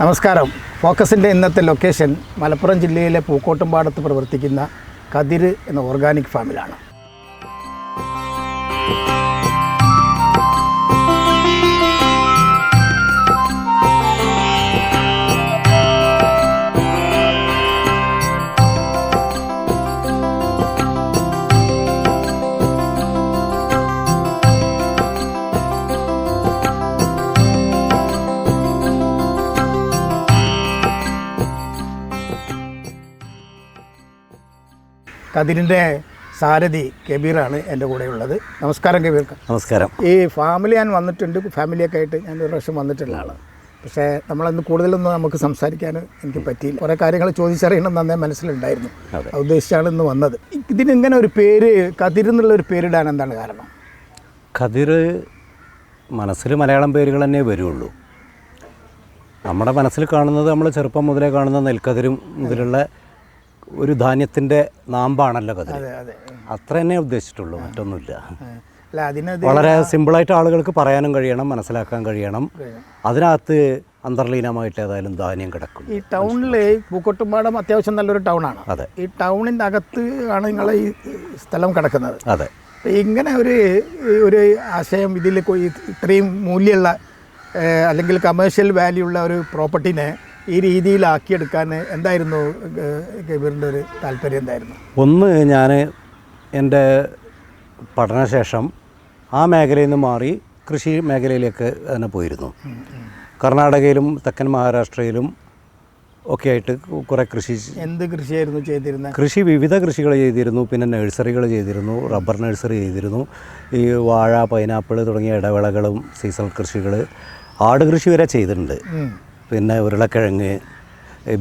നമസ്കാരം. ഫോക്കസിന്റെ ഇന്നത്തെ ലൊക്കേഷൻ മലപ്പുറം ജില്ലയിലെ പൂക്കോട്ടുംപാടത്ത് പ്രവർത്തിക്കുന്ന കതിര് എന്ന ഓർഗാനിക് ഫാമിലാണ്. കതിരിന്റെ സാരഥി കബീറാണ് എന്റെ കൂടെ ഉള്ളത് നമസ്കാരം കബീർ. നമസ്കാരം. ഈ ഫാമിലി ഞാൻ വന്നിട്ടുണ്ട്. ഫാമിലിയൊക്കെ ആയിട്ട് ഞാൻ ഒരു പ്രാവശ്യം വന്നിട്ടുള്ള ആളാണ്. പക്ഷേ നമ്മളന്ന് കൂടുതലൊന്നും നമുക്ക് സംസാരിക്കാൻ എനിക്ക് പറ്റിയില്ല. കുറേ കാര്യങ്ങൾ ചോദിച്ചറിയണം നന്നേ മനസ്സിലുണ്ടായിരുന്നു. അതെ. ഉദ്ദേശിച്ചാണ് ഇന്ന് വന്നത്. ഇതിനിങ്ങനെ ഒരു പേര് കതിരെന്നുള്ള ഒരു പേരിടാൻ എന്താണ് കാരണം? കതിർ മനസ്സിൽ മലയാളം പേരുകൾ തന്നെ വരുള്ളൂ. നമ്മുടെ മനസ്സിൽ കാണുന്നത് നമ്മൾ ചെറുപ്പം മുതലേ കാണുന്ന നെൽക്കതിരും മുതലുള്ള ഒരു ധാന്യത്തിന്റെ നാമ്പാണല്ലോ കതിർ അതെ അത്ര തന്നെ ഉദ്ദേശിച്ചിട്ടുള്ളൂ മറ്റൊന്നുമില്ല. വളരെ സിമ്പിളായിട്ട് ആളുകൾക്ക് പറയാനും കഴിയണം മനസ്സിലാക്കാൻ കഴിയണം. അതിനകത്ത് അന്തർലീനമായിട്ട് ഏതായാലും ധാന്യം കിടക്കും. ഈ ടൗണിൽ പൂക്കോട്ടുംപാടം അത്യാവശ്യം നല്ലൊരു ടൗണാണ്. അതെ. ഈ ടൗണിന്റെ അകത്ത് ആണ് നിങ്ങളെ ഈ സ്ഥലം കിടക്കുന്നത്. അതെ. ഇങ്ങനെ ഒരു ഒരു ആശയം ഇതിൽ ഇത്രയും മൂല്യമുള്ള അല്ലെങ്കിൽ കമേഴ്ഷ്യൽ വാല്യൂ ഉള്ള ഒരു പ്രോപ്പർട്ടിനെ ഈ രീതിയിലാക്കിയെടുക്കാൻ എന്തായിരുന്നു ഗബീറിന്റെ കബീറിന്റെ ഒരു താല്പര്യം എന്തായിരുന്നു? ഒന്ന് ഞാൻ എന്റെ പഠനശേഷം ആ മേഖലയിൽ നിന്ന് മാറി കൃഷി മേഖലയിലേക്ക് തന്നെ പോയിരുന്നു. കർണാടകയിലും തെക്കൻ മഹാരാഷ്ട്രയിലും ഒക്കെ ആയിട്ട് കുറേ കൃഷി എന്ത് കൃഷിയായിരുന്നു ചെയ്തിരുന്നത് കൃഷി വിവിധ കൃഷികൾ ചെയ്തിരുന്നു പിന്നെ നഴ്സറികൾ ചെയ്തിരുന്നു റബ്ബർ നഴ്സറി ചെയ്തിരുന്നു ഈ വാഴ പൈനാപ്പിൾ തുടങ്ങിയ ഇടവിളകളും സീസണൽ കൃഷികൾ ആട് കൃഷി വരെ ചെയ്തിട്ടുണ്ട്. പിന്നെ ഉരുളക്കിഴങ്ങ്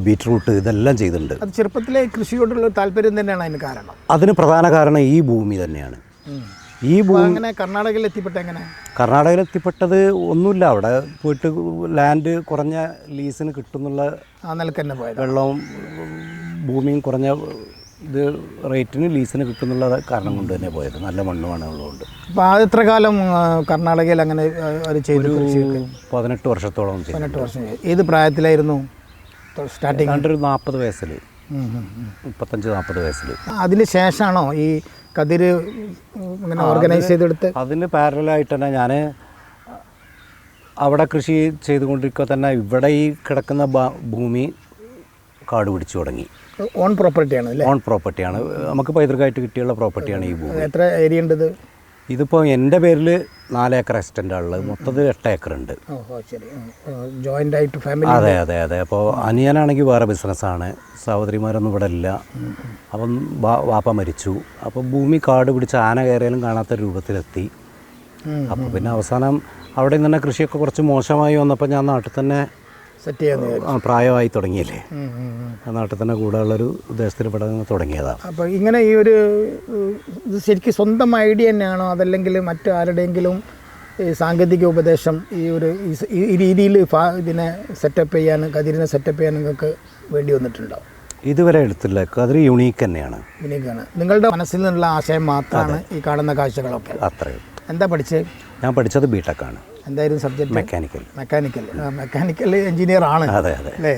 ബീറ്റ്റൂട്ട് ഇതെല്ലാം ചെയ്തിട്ടുണ്ട്. അത് ചെറുപ്പത്തിലെ കൃഷിയോടുള്ള താല്പര്യം തന്നെയാണ് അതിന് കാരണം. അതിന് പ്രധാന കാരണം ഈ ഭൂമി തന്നെയാണ്. ഈ ഭൂമി അങ്ങനെ കർണാടകയിൽ എത്തിപ്പെട്ട എങ്ങനെ? കർണാടകയിൽ എത്തിപ്പെട്ടത് ഒന്നുമില്ല. അവിടെ പോയിട്ട് ലാൻഡ് കുറഞ്ഞ ലീസിന് കിട്ടുന്നുള്ള വെള്ളവും ഭൂമിയും കുറഞ്ഞ ഇത് റേറ്റിന് ലീസിന് കിട്ടുന്നുള്ള കാരണം കൊണ്ട് തന്നെ പോയത്. നല്ല മണ്ണുമാണ് ഉള്ളതുകൊണ്ട്. അപ്പോൾ ആ എത്ര കാലം കർണാടകയിൽ അങ്ങനെ അത് ചെയ്തു പതിനെട്ട് വർഷത്തോളം പതിനെട്ട് വർഷം. ഏത് പ്രായത്തിലായിരുന്നു? സ്റ്റാർട്ടിങ് കണ്ടൊരു നാൽപ്പത് വയസ്സിൽ മുപ്പത്തഞ്ച് നാൽപ്പത് വയസ്സിൽ അതിന് ശേഷമാണോ ഈ കതിര് ഇങ്ങനെ ഓർഗനൈസ് ചെയ്തെടുത്ത്? അതിന് പാരലായിട്ട് തന്നെ ഞാൻ അവിടെ കൃഷി ചെയ്തുകൊണ്ടിരിക്കുക തന്നെ ഇവിടെ ഈ കിടക്കുന്ന ഭൂമി കാട് പിടിച്ചു തുടങ്ങി. ഓൺ പ്രോപ്പർട്ടിയാണ് അല്ലേ? ഓൺ പ്രോപ്പർട്ടിയാണ്. നമുക്ക് പൈതൃകമായിട്ട് കിട്ടിയുള്ള പ്രോപ്പർട്ടിയാണ് ഈ ഭൂമി. എത്ര ഏരിയ ഉണ്ട് ഇത്? ഇതിപ്പോൾ എന്റെ പേരിൽ നാല് ഏക്കർ എക്സ്റ്റന്റ് ഉള്ളത് മൊത്തത്തിൽ എട്ട് ഏക്കർ ഉണ്ട്. ജോയിന്റ് ആയിട്ട് ഫാമിലി അതെ അതെ അതെ. അപ്പോൾ അനിയനാണെങ്കിൽ വേറെ ബിസിനസ്സാണ് സഹോദരിമാരൊന്നും ഇവിടെ ഇല്ല. അപ്പം വാപ്പ മരിച്ചു. അപ്പോൾ ഭൂമി കാട് പിടിച്ച് ആന കയറിയാലും കാണാത്ത രൂപത്തിലെത്തി. അപ്പോൾ പിന്നെ അവസാനം അവിടെ നിന്ന് തന്നെ കൃഷിയൊക്കെ കുറച്ച് മോശമായി വന്നപ്പോൾ ഞാൻ നാട്ടിൽ തന്നെ സെറ്റ് ചെയ്യാന്ന് ആ, പ്രായമായി തുടങ്ങിയില്ലേ? നാട്ടിൽ തന്നെ കൂടെയുള്ളൊരു ഉദ്ദേശത്തിൽ പെടുന്ന തുടങ്ങിയതാണ് അപ്പോൾ ഇങ്ങനെ ഈ ഒരു ഇത് ശരിക്കും സ്വന്തം ഐഡിയ തന്നെയാണോ? അതല്ലെങ്കിൽ മറ്റു ആരുടെയെങ്കിലും സാങ്കേതിക ഉപദേശം ഈ ഒരു ഈ രീതിയിൽ ഇതിനെ സെറ്റപ്പ് ചെയ്യാൻ കതിരിനെ സെറ്റപ്പ് ചെയ്യാൻ നിങ്ങൾക്ക് വേണ്ടി വന്നിട്ടുണ്ടോ? ഇതുവരെ എടുത്തില്ല. കതിർ യുണീക്ക് തന്നെയാണ്. യുണീക്കാണ് നിങ്ങളുടെ മനസ്സിൽ നിന്നുള്ള ആശയം മാത്രമാണ് ഈ കാണുന്ന കാഴ്ചകളൊക്കെ. അത്രയും എന്താ പഠിച്ചത് ഞാൻ പഠിച്ചത് ബിടെക് ആണ്. എന്തായിരുന്നു subject mechanical mechanical mechanical engineer ആണ്. അതെ അതെ. അല്ലേ?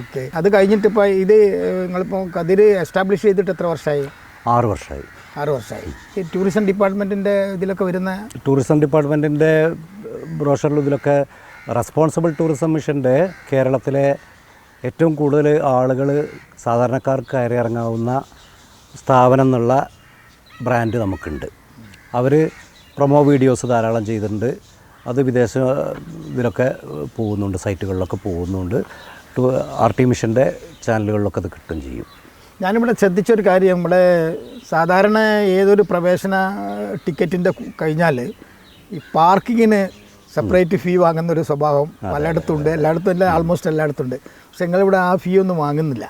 ഓക്കെ അത് കഴിഞ്ഞിട്ട് ഇപ്പോൾ ഇത് നിങ്ങളിപ്പോൾ കതിര് എസ്റ്റാബ്ലിഷ് ചെയ്തിട്ട് എത്ര വർഷമായി ആറ് വർഷമായി ആറ് വർഷമായി ഈ ടൂറിസം ഡിപ്പാർട്ട്മെന്റിന്റെ ഇതിലൊക്കെ വരുന്ന ടൂറിസം ഡിപ്പാർട്ട്മെന്റിന്റെ ബ്രോഷറിൽ ഇതിലൊക്കെ റെസ്പോൺസിബിൾ ടൂറിസം മിഷന്റെ കേരളത്തിലെ ഏറ്റവും കൂടുതൽ ആളുകൾ സാധാരണക്കാർക്ക് കയറി ഇറങ്ങാവുന്ന സ്ഥാപനം എന്നുള്ള ബ്രാൻഡ് നമുക്കുണ്ട്. അവർ പ്രൊമോ വീഡിയോസ് ധാരാളം ചെയ്തിട്ടുണ്ട്. അത് വിദേശ ഇതിലൊക്കെ പോകുന്നുണ്ട് സൈറ്റുകളിലൊക്കെ പോകുന്നുണ്ട്. ആർ ടി മിഷന്റെ ചാനലുകളിലൊക്കെ അത് കിട്ടും ചെയ്യും. ഞാനിവിടെ ശ്രദ്ധിച്ചൊരു കാര്യം. നമ്മുടെ സാധാരണ ഏതൊരു പ്രവേശന ടിക്കറ്റിന്റെ കഴിഞ്ഞാൽ ഈ പാർക്കിങ്ങിന് സെപ്പറേറ്റ് ഫീ വാങ്ങുന്ന ഒരു സ്വഭാവം പലയിടത്തും ഉണ്ട് എല്ലായിടത്തും അല്ല ആൾമോസ്റ്റ് എല്ലായിടത്തും ഉണ്ട് പക്ഷെ നിങ്ങളിവിടെ ആ ഫീ ഒന്നും വാങ്ങുന്നില്ല.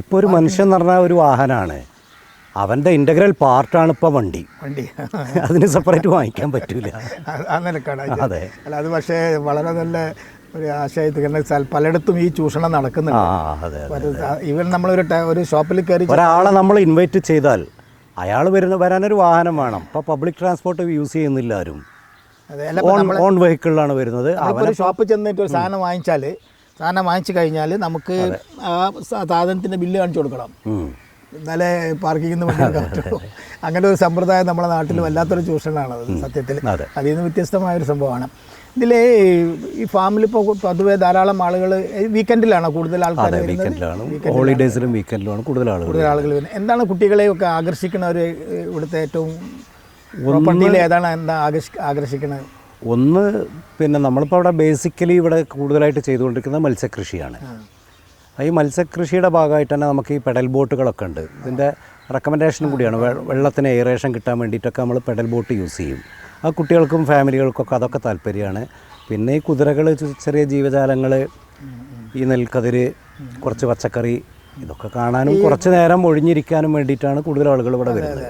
ഇപ്പോൾ ഒരു മനുഷ്യൻ എന്ന് പറഞ്ഞാൽ ഒരു വാഹനമാണ് അവന്റെ ഇന്റഗ്രൽ പാർട്ടാണ് ഇപ്പോൾ വണ്ടി. വണ്ടി. അതിന് സെപ്പറേറ്റ് വാങ്ങിക്കാൻ പറ്റൂല. ആ- നിലക്കാണ്. അതെ. അല്ല അത് പക്ഷേ വളരെ നല്ല ഒരു ആശയത്തിൽ കാരണം പലയിടത്തും ഈ ചൂഷണം നടക്കുന്നുണ്ട്. ഒരു- നമ്മളൊരു ഒരു ഷോപ്പിൽ കയറി ഒരാളെ നമ്മൾ ഇൻവൈറ്റ് ചെയ്താൽ അയാൾ വരുന്ന വരാനൊരു വാഹനം വേണം. ഇപ്പോൾ പബ്ലിക് ട്രാൻസ്പോർട്ട് യൂസ് ചെയ്യുന്നില്ല ആരും. ഓൺ വെഹിക്കിളിലാണ് വരുന്നത്. ഒരു ഷോപ്പിൽ ചെന്നിട്ട് ഒരു സാധനം വാങ്ങിച്ചാൽ സാധനം വാങ്ങിച്ചു കഴിഞ്ഞാൽ നമുക്ക് ആ സാധനത്തിന്റെ സാധനത്തിന്റെ ബില്ല് കാണിച്ചു കൊടുക്കണം. എന്നാലേ പാർക്കിംഗ് നിന്ന് വണ്ടി എടുക്കാൻ പറ്റുള്ളൂ അങ്ങനെ ഒരു സമ്പ്രദായം നമ്മുടെ നാട്ടിൽ വല്ലാത്തൊരു ചൂഷണമാണ് സത്യത്തിൽ. അതെ. അതിൽ നിന്ന് വ്യത്യസ്തമായ ഒരു സംഭവമാണ്. ഇതിൽ ഈ ഫാമിൽ ഇപ്പോൾ പൊതുവെ ധാരാളം ആളുകൾ വീക്കെൻഡിലാണോ കൂടുതൽ ആൾക്കാർ വീക്കെൻഡിലാണ്. ഹോളിഡേസിലും വീക്കെൻഡിലുമാണ് കൂടുതൽ ആളുകൾ കൂടുതൽ ആളുകൾ വരുന്നത്. എന്താണ് കുട്ടികളെയൊക്കെ ആകർഷിക്കുന്ന ഒരു ഇവിടുത്തെ ഏറ്റവും പ്രോപ്പർട്ടിയിൽ ഏതാണ് എന്താ ആകർഷി ആകർഷിക്കുന്നത്? ഒന്ന് പിന്നെ നമ്മളിപ്പോൾ അവിടെ ബേസിക്കലി ഇവിടെ കൂടുതലായിട്ട് ചെയ്തുകൊണ്ടിരിക്കുന്നത് മത്സ്യകൃഷിയാണ്. ഈ മത്സ്യകൃഷിയുടെ ഭാഗമായിട്ട് തന്നെ നമുക്ക് ഈ പെഡൽ ബോട്ടുകളൊക്കെ ഉണ്ട്. ഇതിന്റെ റെക്കമെൻഡേഷനും കൂടിയാണ്. വെള്ളത്തിന് എയറേഷൻ കിട്ടാൻ വേണ്ടിയിട്ടൊക്കെ നമ്മൾ പെഡൽ ബോട്ട് യൂസ് ചെയ്യും. ആ കുട്ടികൾക്കും ഫാമിലികൾക്കൊക്കെ അതൊക്കെ താല്പര്യമാണ്. പിന്നെ ഈ കുതിരകൾ ചെറിയ ജീവജാലങ്ങൾ ഈ നെൽക്കതിര് കുറച്ച് പച്ചക്കറി ഇതൊക്കെ കാണാനും കുറച്ച് നേരം ഒഴിഞ്ഞിരിക്കാനും വേണ്ടിയിട്ടാണ് കൂടുതൽ ആളുകൾ ഇവിടെ വരുന്നത്.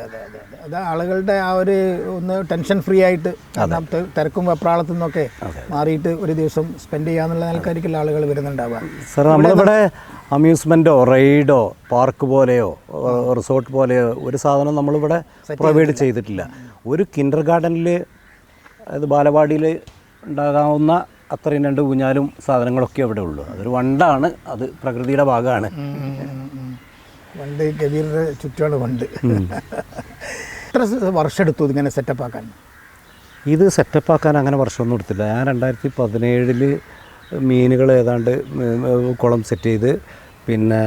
അതെ ആളുകളുടെ ആ ഒരു ഒന്ന് ടെൻഷൻ ഫ്രീ ആയിട്ട് കാരണം തിരക്കും വെപ്രാളത്തു നിന്നൊക്കെ മാറിയിട്ട് ഒരു ദിവസം സ്പെൻഡ് ചെയ്യാന്നുള്ള നിലക്കായിരിക്കില്ല ആളുകൾ വരുന്നുണ്ടാവുക. സാർ നമ്മളിവിടെ അമ്യൂസ്മെന്റോ റൈഡോ പാർക്ക് പോലെയോ റിസോർട്ട് പോലെയോ ഒരു സാധനം നമ്മളിവിടെ പ്രൊവൈഡ് ചെയ്തിട്ടില്ല. ഒരു കിൻഡർ ഗാർഡനിൽ അത് ബാലവാടിയിൽ ഉണ്ടാകാവുന്ന അത്രയും രണ്ട് കുഞ്ഞാലും സാധനങ്ങളൊക്കെ അവിടെ ഉള്ളൂ. അതൊരു വണ്ടാണ്. അത് പ്രകൃതിയുടെ ഭാഗമാണ്. വണ്ട് ഗവീറിന്റെ ചുറ്റുമാണ് വണ്ട്. എത്ര വർഷം എടുത്തു ഇതിങ്ങനെ സെറ്റപ്പ് ആക്കാൻ ഇത് സെറ്റപ്പ് ആക്കാൻ അങ്ങനെ വർഷമൊന്നും എടുത്തില്ല. ഞാൻ രണ്ടായിരത്തി പതിനേഴിൽ മീനുകൾ ഏതാണ്ട് കുളം സെറ്റ് ചെയ്ത് പിന്നെ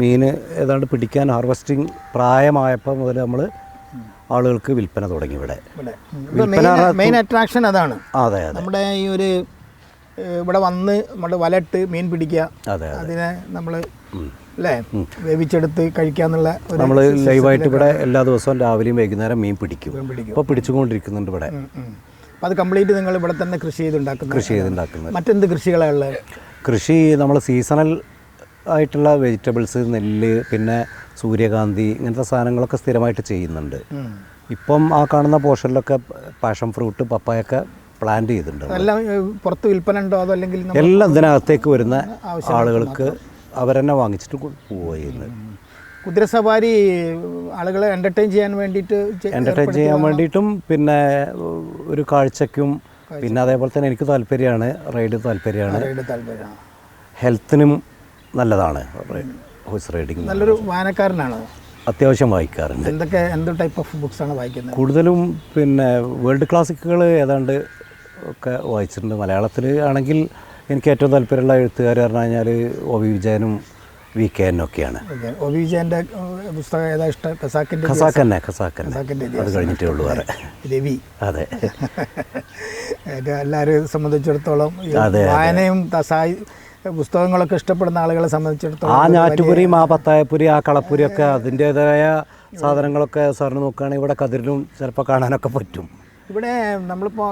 മീൻ ഏതാണ്ട് പിടിക്കാൻ ഹാർവസ്റ്റിംഗ് പ്രായമായപ്പോൾ മുതൽ നമ്മൾ ആളുകൾക്ക് വിൽപ്പന തുടങ്ങി ഇവിടെ. മെയിൻ അട്രാക്ഷൻ അതാണ്. അതെ അതെ. നമ്മുടെ ഈ ഒരു ഇവിടെ വന്ന് നമ്മൾ വലട്ട് മീൻ പിടിക്കുക. അതെ അതിനെ നമ്മൾ അല്ലേ വേവിച്ചെടുത്ത് കഴിക്കാന്നുള്ള നമ്മൾ ലൈവായിട്ട് ഇവിടെ എല്ലാ ദിവസവും രാവിലെയും വൈകുന്നേരം മീൻ പിടിക്കും. ഇപ്പോൾ പിടിച്ചുകൊണ്ടിരിക്കുന്നുണ്ട് ഇവിടെ. അപ്പോൾ അത് കംപ്ലീറ്റ് നിങ്ങൾ ഇവിടെ തന്നെ കൃഷി ചെയ്തുണ്ടാക്കുന്നത് കൃഷി ചെയ്തുണ്ടാക്കുന്നത്. മറ്റെന്ത് കൃഷികളാണ് ഉള്ളത് കൃഷി നമ്മൾ സീസണൽ ആയിട്ടുള്ള വെജിറ്റബിൾസ് നെല്ല് പിന്നെ സൂര്യകാന്തി ഇങ്ങനത്തെ സാധനങ്ങളൊക്കെ സ്ഥിരമായിട്ട് ചെയ്യുന്നുണ്ട്. ഇപ്പം ആ കാണുന്ന പോർഷനിലൊക്കെ പാഷൻ ഫ്രൂട്ട് പപ്പായൊക്കെ പ്ലാന്റ് ചെയ്തിട്ടുണ്ട്. എല്ലാം പുറത്ത് വിൽപ്പന ഉണ്ടോ? അതോ അല്ലെങ്കിൽ എല്ലാം ഇതിനകത്തേക്ക് വരുന്ന ആളുകൾക്ക് അവരെന്നെ വാങ്ങിച്ചിട്ട് പോവുകയായിരുന്നു കുതിര സവാരി ആളുകളെ എന്റർടൈൻ ചെയ്യാൻ വേണ്ടിയിട്ട് എന്റർടൈൻ ചെയ്യാൻ വേണ്ടിയിട്ടും പിന്നെ ഒരു കാഴ്ചയ്ക്കും പിന്നെ അതേപോലെ തന്നെ എനിക്ക് താല്പര്യമാണ് റൈഡ് താല്പര്യമാണ്. റൈഡ് താല്പര്യമാണ്. ഹെൽത്തിനും നല്ലതാണ് ഹോഴ്സ് റൈഡിങ് നല്ലൊരു വായനക്കാരനാണ്. അത്യാവശ്യം വായിക്കാറുണ്ട്. എന്തൊക്കെ എന്ത് ടൈപ്പ് ഓഫ് ബുക്സ് ആണ് വായിക്കുന്നത്? കൂടുതലും പിന്നെ വേൾഡ് ക്ലാസിക്കുകൾ ഏതാണ്ട് ഒക്കെ വായിച്ചിട്ടുണ്ട്. മലയാളത്തിൽ ആണെങ്കിൽ എനിക്ക് ഏറ്റവും താല്പര്യമുള്ള എഴുത്തുകാർ പറഞ്ഞു കഴിഞ്ഞാൽ ഒ വി വിജയനും വി കെ എനും ഒക്കെയാണ്. ഓക്കെ. ഒ വി വിജയന്റെ പുസ്തകം ഏതാ ഇഷ്ടം? ഖസാക്കിന്റെ ഖസാക്ക് തന്നെ ഖസാക്ക് അത് കഴിഞ്ഞിട്ടേ ഉള്ളൂ വേറെ. രവി. അതെ. എല്ലാവരെയും സംബന്ധിച്ചിടത്തോളം. വായനയും തസായി പുസ്തകങ്ങളൊക്കെ ഇഷ്ടപ്പെടുന്ന ആളുകളെ സംബന്ധിച്ചിടത്തോളം ആ ഞാറ്റുപുരിയും ആ പത്തായപ്പുരി ആ കളപ്പുരി ഒക്കെ അതിന്റെതായ സാധനങ്ങളൊക്കെ സാറിന് നോക്കുകയാണെങ്കിൽ ഇവിടെ കതിരിലും ചിലപ്പോൾ കാണാനൊക്കെ പറ്റും. ഇവിടെ നമ്മളിപ്പോൾ